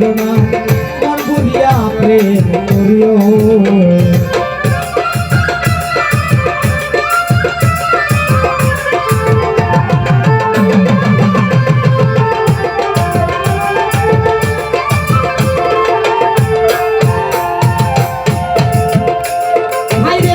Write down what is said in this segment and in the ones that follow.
ময়ূর না মন বুঝিয়া প্রেম করিও হাইরে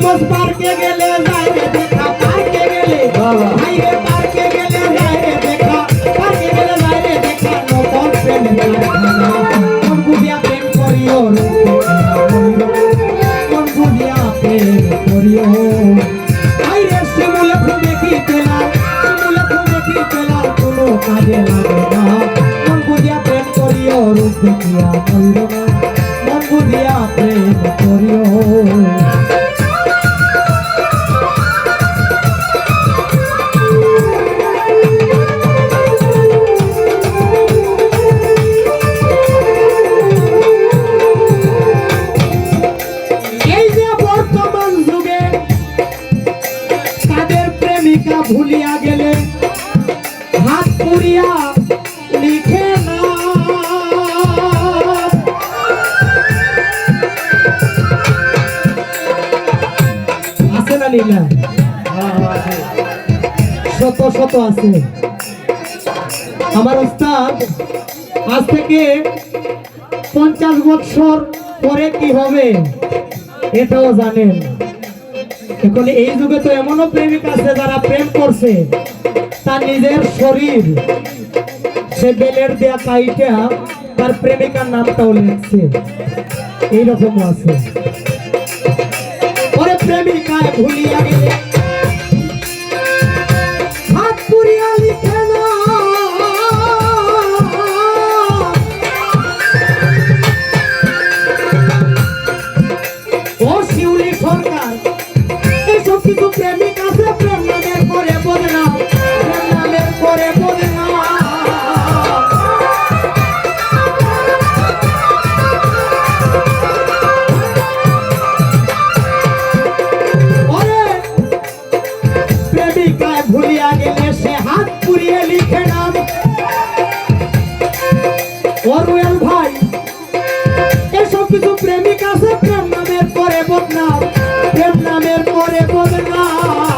সোনামস পার্কে গেলে যায় রে দেখা, পার্কে গেলে বাবা। হাইরে পার্কে গেলে যায় রে দেখা, পার্কে গেলে যায় রে দেখা, নতুন প্রেমের কারখানা মন বুঝিয়া প্রেম করিও মন বুঝিয়া প্রেম করিও। হাইরে শিমুলে ফুল দেখি পেলাম? শিমুলে দেখি পেলাম? কোনো কাজে শত শত আছে। আমার ওস্তাদ, আজ থেকে পঞ্চাশ বছর পরে কি হবে এটাও জানেন। এখন এই যুগে তো এমনও প্রেমিক আছে যারা প্রেম করছে, তার নিজের শরীর, সে বেলের দেয়া কাইটা তার প্রেমিকার নামটাও লিখছে। এইরকম আছে। পরে প্রেমিকায় ভুলিয়া গেলে গেলে সে হাত পুড়িয়ে লিখে নাম। অরুয়েল এসব কিছু প্রেমিক আছে প্রেম নামের পরে বদনাম প্রেম নামের পরে বদনাম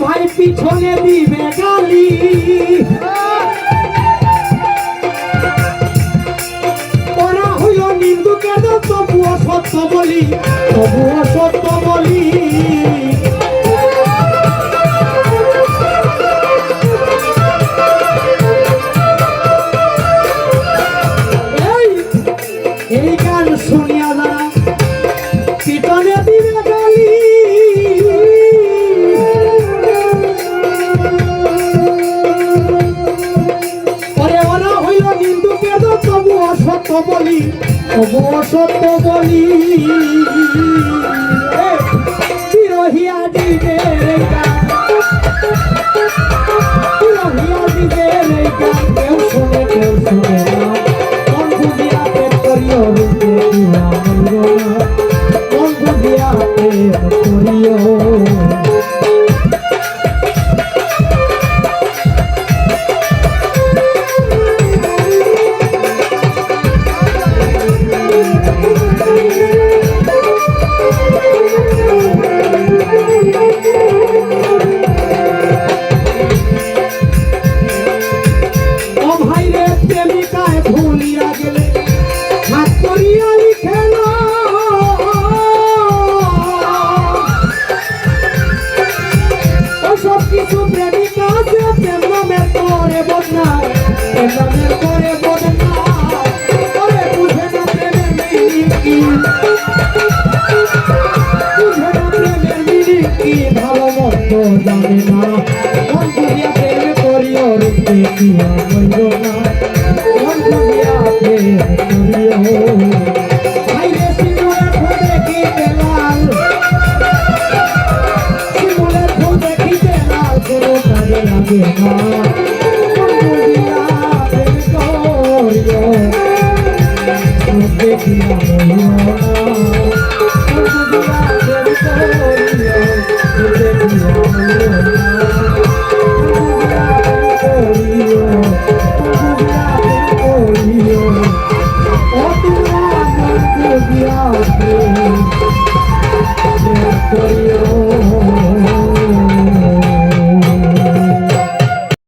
ভাই পিছনে দিবে গালি। ওরা হইল নিন্দুকের তবুও সত্য বলি তবুও সত্য সত্য বলি তবু সত্য বলি। বিরহিয়া দিবে জানে না বুঝিয়া প্রেম করিও রূপে দিয়া মইল না বুঝিয়া প্রেম করিও আইরে সিংহের ফুলে কি লাল শিমুলের ফুল দেখিতে লাল কোনো কাজে লাগে না বুঝিয়া প্রেম করিও রূপ দেখিয়া